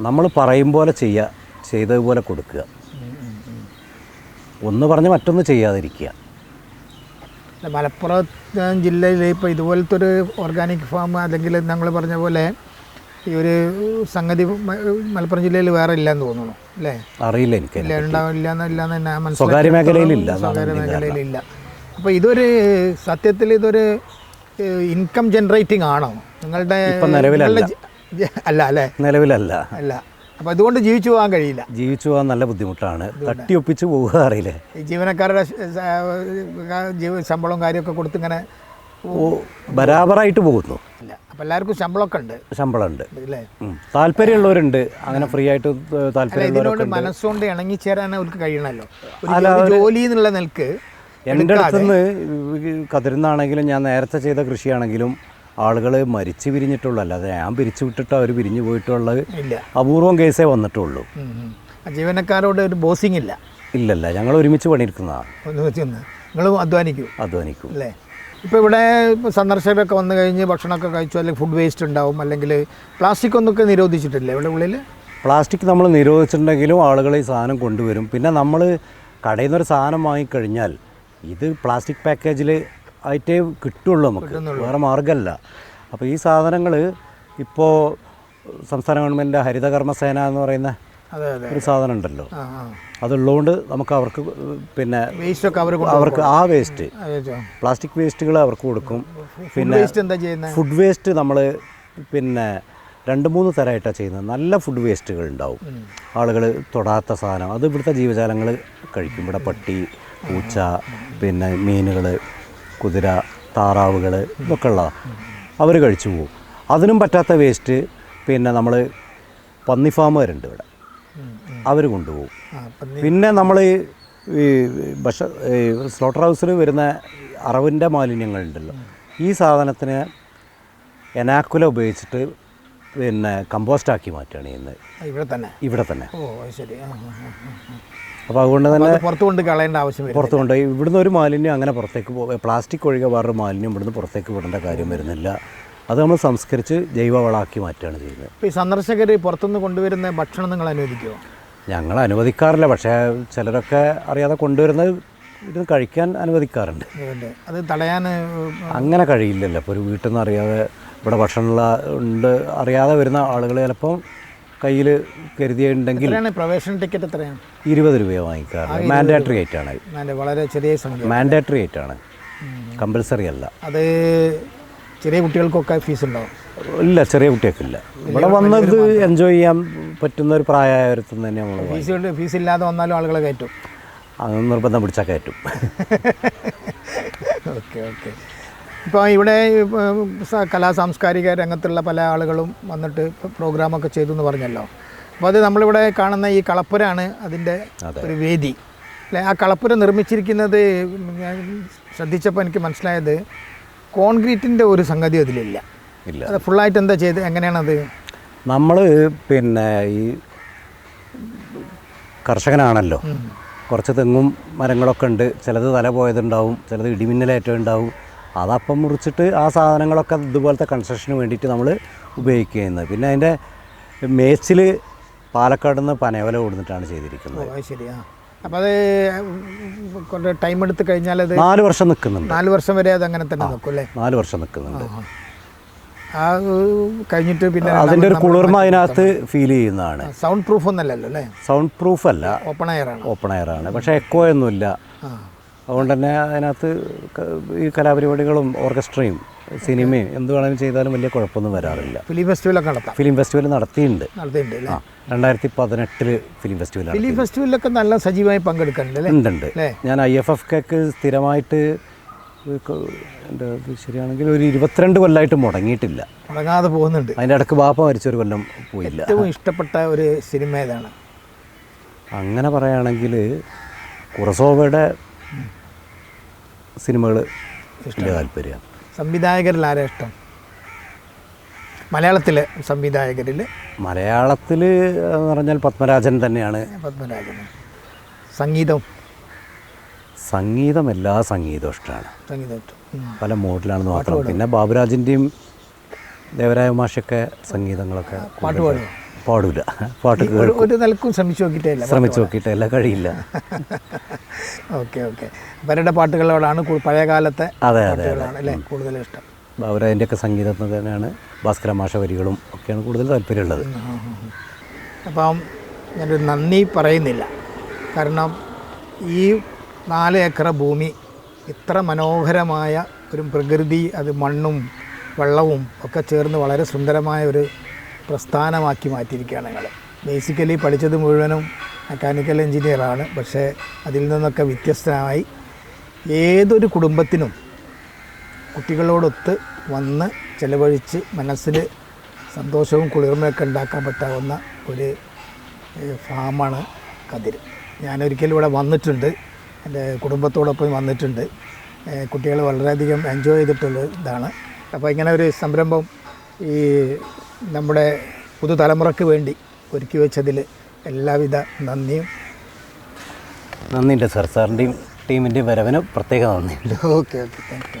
നമ്മൾ പറയും പോലെ ചെയ്യുക ചെയ്തതുപോലെ കൊടുക്കുക. ഒന്ന് പറഞ്ഞ് മറ്റൊന്ന് ചെയ്യാതിരിക്കുക. മലപ്പുറം ജില്ലയിൽ ഇപ്പോൾ ഇതുപോലത്തെ ഒരു ഓർഗാനിക് ഫാം അല്ലെങ്കിൽ ഞങ്ങൾ പറഞ്ഞ പോലെ ഈ ഒരു സംഗതി മലപ്പുറം ജില്ലയിൽ വേറെ ഇല്ലെന്ന് തോന്നുന്നു അല്ലേ? അറിയില്ല എനിക്ക് ഇല്ല ഉണ്ടാവില്ല തന്നെ മനസ്സിലാക്കി സ്വകാര്യ മേഖലയിലില്ല ഇല്ല സ്വകാര്യ മേഖലയിലില്ല അപ്പോൾ ഇതൊരു സത്യത്തിൽ ഇതൊരു ഇൻകം ജനറേറ്റിംഗ് ആണോ? നിങ്ങളുടെ അല്ല അല്ലേ? നിലവിലല്ല. അല്ല. അപ്പോൾ അതുകൊണ്ട് ജീവിച്ചു പോകാൻ കഴിയില്ല. ജീവിച്ചു പോകാൻ നല്ല ബുദ്ധിമുട്ടാണ്. തട്ടിയൊപ്പിച്ച് പോവുക അറിയില്ലേ? ജീവനക്കാരുടെ ജീവ ശമ്പളവും കാര്യമൊക്കെ കൊടുത്ത് ഇങ്ങനെ ബരാബറായിട്ട് പോകുന്നു. അപ്പോൾ എല്ലാവർക്കും ശമ്പളമൊക്കെ ഉണ്ട്. ശമ്പളമുണ്ട്. താല്പര്യമുള്ളവരുണ്ട്. അങ്ങനെ ഫ്രീ ആയിട്ട് താല്പര്യം മനസ്സുകൊണ്ട് ഇണങ്ങി മനസ്സുകൊണ്ട് ഇണങ്ങിച്ചേരാൻ അവർക്ക് കഴിയണമല്ലോ ജോലി എന്നുള്ള നിലയ്ക്ക് എന്റെ അടുത്തുനിന്ന് കതിരുന്നാണെങ്കിലും ഞാൻ നേരത്തെ ചെയ്ത കൃഷിയാണെങ്കിലും ആളുകൾ മരിച്ചു പിരിഞ്ഞിട്ടുള്ളൂ. അല്ലാതെ ഞാൻ പിരിച്ചു വിട്ടിട്ട് അവർ പിരിഞ്ഞു പോയിട്ടുള്ളത് ഇല്ല. അപൂർവം കേസേ വന്നിട്ടുള്ളൂ. ജീവനക്കാരോട് ഒരു ബോസിംഗ് ഇല്ല. ഇല്ലല്ല ഞങ്ങൾ ഒരുമിച്ച് പണിയെടുക്കുന്നതാണ് നിങ്ങൾ അധ്വാനിക്കൂ. അധ്വാനിക്കും. അല്ലേ? ഇപ്പോൾ ഇവിടെ സന്ദർശകരൊക്കെ വന്നു കഴിഞ്ഞ് ഭക്ഷണമൊക്കെ കഴിച്ചു അല്ലെങ്കിൽ ഫുഡ് വേസ്റ്റ് ഉണ്ടാവും അല്ലെങ്കിൽ പ്ലാസ്റ്റിക് ഒന്നൊക്കെ നിരോധിച്ചിട്ടില്ലേ ഇവിടെ ഉള്ളിൽ പ്ലാസ്റ്റിക് നമ്മൾ നിരോധിച്ചിട്ടുണ്ടെങ്കിലും ആളുകൾ ഈ സാധനം കൊണ്ടുവരും. പിന്നെ നമ്മൾ കടയിൽ നിന്നൊരു സാധനം വാങ്ങിക്കഴിഞ്ഞാൽ ഇത് പ്ലാസ്റ്റിക് പാക്കേജിൽ ആയിട്ടേ കിട്ടുള്ളൂ നമുക്ക്. വേറെ മാർഗമല്ല. അപ്പോൾ ഈ സാധനങ്ങൾ ഇപ്പോൾ സംസ്ഥാന ഗവൺമെന്റ് ഹരിതകർമ്മസേന എന്ന് പറയുന്ന ഒരു സാധനം ഉണ്ടല്ലോ അതുള്ളതുകൊണ്ട് നമുക്ക് അവർക്ക് പിന്നെ അവർക്ക് ആ വേസ്റ്റ് പ്ലാസ്റ്റിക് വേസ്റ്റുകൾ അവർക്ക് കൊടുക്കും. പിന്നെ ഫുഡ് വേസ്റ്റ് നമ്മൾ പിന്നെ രണ്ട് മൂന്ന് തരമായിട്ടാണ് ചെയ്യുന്നത്. നല്ല ഫുഡ് വേസ്റ്റുകൾ ഉണ്ടാവും. ആളുകൾ തൊടാത്ത സാധനം. അത് ഇവിടുത്തെ ജീവജാലങ്ങൾ കഴിക്കും. ഇവിടെ പട്ടി പൂച്ച പിന്നെ മീനുകൾ കുതിര താറാവുകൾ ഇതൊക്കെ ഉള്ളതാണ് അവർ കഴിച്ചു പോകും അതിനും പറ്റാത്ത വേസ്റ്റ് പിന്നെ നമ്മൾ പന്നി ഫാമുകാരുണ്ട് ഇവിടെ. അവർ കൊണ്ടുപോകും പിന്നെ നമ്മൾ ഈ ഭക്ഷ ഈ സ്ലോട്ടർ ഹൗസിൽ വരുന്ന അറവിന്റെ മാലിന്യങ്ങളുണ്ടല്ലോ. ഈ സാധനത്തിന് എനാക്കുല ഉപയോഗിച്ചിട്ട് പിന്നെ കമ്പോസ്റ്റാക്കി മാറ്റുകയാണ് ഇന്ന്. ഇവിടെ തന്നെ? ഇവിടെ തന്നെ. ഓ ശരി. അപ്പോൾ അതുകൊണ്ട് തന്നെ പുറത്ത് കൊണ്ട് കളയേണ്ട ആവശ്യം പുറത്ത് കൊണ്ട് ഇവിടുന്ന് ഒരു മാലിന്യം അങ്ങനെ പുറത്തേക്ക് പ്ലാസ്റ്റിക് ഒഴികെ വേറൊരു മാലിന്യം ഇവിടുന്ന് പുറത്തേക്ക് വിടേണ്ട കാര്യം വരുന്നില്ല. അത് നമ്മൾ സംസ്കരിച്ച് ജൈവവളമാക്കി മാറ്റുകയാണ് ചെയ്യുന്നത്. ഇപ്പോൾ ഈ സന്ദർശകർ പുറത്തുനിന്ന് കൊണ്ടുവരുന്ന ഭക്ഷണം നിങ്ങൾ അനുവദിക്കുമോ ഞങ്ങൾ അനുവദിക്കാറില്ല. പക്ഷേ ചിലരൊക്കെ അറിയാതെ കൊണ്ടുവരുന്നത് ഇത് കഴിക്കാൻ അനുവദിക്കാറുണ്ട്. അത് തടയാൻ അങ്ങനെ കഴിയില്ലല്ലോ. ഇപ്പോൾ ഒരു വീട്ടിൽ നിന്ന് അറിയാതെ ഇവിടെ ഭക്ഷണമുള്ള ഉണ്ട് അറിയാതെ വരുന്ന ആളുകൾ ചിലപ്പം കയ്യിൽ കരുതിയിട്ടുണ്ടെങ്കിൽ പ്രവേശന ടിക്കറ്റ് എത്രയാണ്? ഇരുപത് രൂപ വാങ്ങിക്കാറ്. മാൻഡേറ്ററി ആയിട്ടാണ്. ആണ് വളരെ ചെറിയ മാൻഡേറ്ററി ആയിട്ടാണ്. കമ്പൽസറി അല്ല. അത് ചെറിയ കുട്ടികൾക്കൊക്കെ ഫീസ് ഉണ്ടാവും ഇല്ല ചെറിയ കുട്ടികൾക്കില്ല. ഇവിടെ വന്നത് എൻജോയ് ചെയ്യാൻ പറ്റുന്ന ഒരു പ്രായമായവരത്തു തന്നെ നമ്മൾ ഫീസ് ഫീസ് ഇല്ലാതെ വന്നാലും ആളുകളെ കയറ്റും. അത് നിർബന്ധം പിടിച്ചാൽ കയറ്റും. ഓക്കെ ഓക്കെ ഇപ്പോൾ ഇവിടെ കലാ സാംസ്കാരിക രംഗത്തുള്ള പല ആളുകളും വന്നിട്ട് പ്രോഗ്രാമൊക്കെ ചെയ്തു എന്ന് പറഞ്ഞല്ലോ. അപ്പോൾ അത് നമ്മളിവിടെ കാണുന്ന ഈ കളപ്പുരാണ് അതിന്റെ ഒരു വേദി. അല്ലെ? ആ കളപ്പുര നിർമ്മിച്ചിരിക്കുന്നത് ഞാൻ ശ്രദ്ധിച്ചപ്പോൾ എനിക്ക് മനസ്സിലായത് കോൺക്രീറ്റിന്റെ ഒരു സംഗതി അതിലില്ല. ഇല്ല. അത് ഫുള്ളായിട്ട് എന്താ ചെയ്ത് എങ്ങനെയാണത്? നമ്മൾ പിന്നെ ഈ കർഷകനാണല്ലോ. കുറച്ച് തെങ്ങും മരങ്ങളൊക്കെ ഉണ്ട്. ചിലത് തല പോയതുണ്ടാവും ചിലത് ഇടിമിന്നലേറ്റം ഉണ്ടാവും. അതപ്പം മുറിച്ചിട്ട് ആ സാധനങ്ങളൊക്കെ ഇതുപോലത്തെ കൺസ്ട്രക്ഷന് വേണ്ടിയിട്ട് നമ്മൾ ഉപയോഗിക്കുന്നത് പിന്നെ അതിന്റെ മേച്ചിൽ പാലക്കാട് നിന്ന് പനവല കൊടുത്തിട്ടാണ് ചെയ്തിരിക്കുന്നത്. ഓ അത് കുറേ ടൈം എടുത്ത് കഴിഞ്ഞാൽ അത് നാല് വർഷം നിൽക്കുന്നുണ്ട്. നാല് വർഷം വരെ അത് അങ്ങനെ തന്നെ നിൽക്കും അല്ലേ? നാല് വർഷം നിൽക്കുന്നുണ്ട്. ആ കഴിഞ്ഞിട്ട് പിന്നെ അതിന്റെ ഒരു കുളിർമ അതിനകത്ത് ഫീൽ ചെയ്യുന്നതാണ്. സൗണ്ട് പ്രൂഫ് ഒന്നല്ലല്ലോ അല്ലേ? സൗണ്ട് പ്രൂഫ് അല്ല. ഓപ്പൺ എയർ ആണ്. ഓപ്പൺ എയർ ആണ്. പക്ഷേ എക്കോ ഒന്നുമില്ല. അതുകൊണ്ട് തന്നെ അതിനകത്ത് ഈ കലാപരിപാടികളും ഓർക്കസ്ട്രയും സിനിമയും എന്ത് വേണമെങ്കിലും ചെയ്താലും വലിയ കുഴപ്പമൊന്നും വരാറില്ല. ഫിലിം ഫെസ്റ്റിവലൊക്കെ നടത്താം. ഫിലിം ഫെസ്റ്റിവൽ നടത്തിയിട്ടുണ്ട്. നടത്തിയിട്ടുണ്ട് ആ രണ്ടായിരത്തി പതിനെട്ടിൽ ഫിലിം ഫെസ്റ്റിവൽ ഫിലിം ഫെസ്റ്റിവലൊക്കെ നല്ല സജീവമായി പങ്കെടുക്കുന്നുണ്ട് ഉണ്ട് ഞാൻ ഐ എഫ് എഫ് കെക്ക് സ്ഥിരമായിട്ട് എന്റെ അത് ശരിയാണെങ്കിൽ ഒരു ഇരുപത്തിരണ്ട് കൊല്ലമായിട്ട് മുടങ്ങിയിട്ടില്ല. മുടങ്ങാതെ പോകുന്നുണ്ട്. അതിന്റെ ഇടയ്ക്ക് ബാപ്പ മരിച്ചൊരു കൊല്ലം പോയില്ല. ഏറ്റവും ഇഷ്ടപ്പെട്ട ഒരു സിനിമ ഏതാണ്? അങ്ങനെ പറയുകയാണെങ്കിൽ കുറസോവയുടെ സിനിമകൾ താല്പര്യം താല്പര്യമാണ് സംവിധായകരിൽ ആരാ ഇഷ്ടം? മലയാളത്തിലെ സംവിധായകരിൽ മലയാളത്തിൽ എന്ന് പറഞ്ഞാൽ പത്മരാജൻ തന്നെയാണ്. പത്മരാജൻ. സംഗീതം? സംഗീതം എല്ലാ സംഗീതവും ഇഷ്ടമാണ്. സംഗീതം പല മോഡിലാണെന്ന് മാത്രം. പിന്നെ ബാബുരാജിന്റെയും ദേവരായ മാഷൊക്കെ സംഗീതങ്ങളൊക്കെ പാട്ട് പാടുമോ പാടൂല. പാട്ട് ഒരു നിലക്കും ശ്രമിച്ചു നോക്കിയിട്ടേ ഇല്ല ശ്രമിച്ചു നോക്കിയിട്ടേ എല്ലാം കഴിയില്ല. Okay okay. അവരുടെ പാട്ടുകളോടാണ് പഴയ കാലത്തെ അതെ അതെ അല്ലേ? കൂടുതൽ ഇഷ്ടം. അവരതിന്റെയൊക്കെ സംഗീതം തന്നെയാണ് ഭാസ്കര മാഷ വരികളും ഒക്കെയാണ് കൂടുതൽ താല്പര്യമുള്ളത്. അപ്പം ഞാനൊരു നന്ദി പറയുന്നില്ല. കാരണം ഈ നാല് ഏക്കർ ഭൂമി ഇത്ര മനോഹരമായ ഒരു പ്രകൃതി അത് മണ്ണും വെള്ളവും ഒക്കെ ചേർന്ന് വളരെ സുന്ദരമായ ഒരു പ്രസ്ഥാനമാക്കി മാറ്റിയിരിക്കുകയാണ് ഞങ്ങൾ ബേസിക്കലി പഠിച്ചത് മുഴുവനും മെക്കാനിക്കൽ എഞ്ചിനീയറാണ് പക്ഷേ അതിൽ നിന്നൊക്കെ വ്യത്യസ്തമായി ഏതൊരു കുടുംബത്തിനും കുട്ടികളോടൊത്ത് വന്ന് ചിലവഴിച്ച് മനസ്സിൽ സന്തോഷവും കുളിർമയൊക്കെ ഉണ്ടാക്കാൻ പറ്റാവുന്ന ഒരു ഫാമാണ് കതിർ ഞാനൊരിക്കലും ഇവിടെ വന്നിട്ടുണ്ട്. എന്റെ കുടുംബത്തോടൊപ്പം വന്നിട്ടുണ്ട്. കുട്ടികൾ വളരെയധികം എൻജോയ് ചെയ്തിട്ടുള്ള ഇതാണ് അപ്പോൾ ഇങ്ങനെ ഒരു സംരംഭം ഈ നമ്മുടെ പുതുതലമുറയ്ക്ക് വേണ്ടി ഒരുക്കി വെച്ചതിൽ എല്ലാവിധ നന്ദിയും. നന്ദിയുണ്ട് സാർ. സാറിന്റെയും ടീമിന്റെയും വരവിന് പ്രത്യേക നന്ദിയുണ്ട്. Okay okay. Thank you.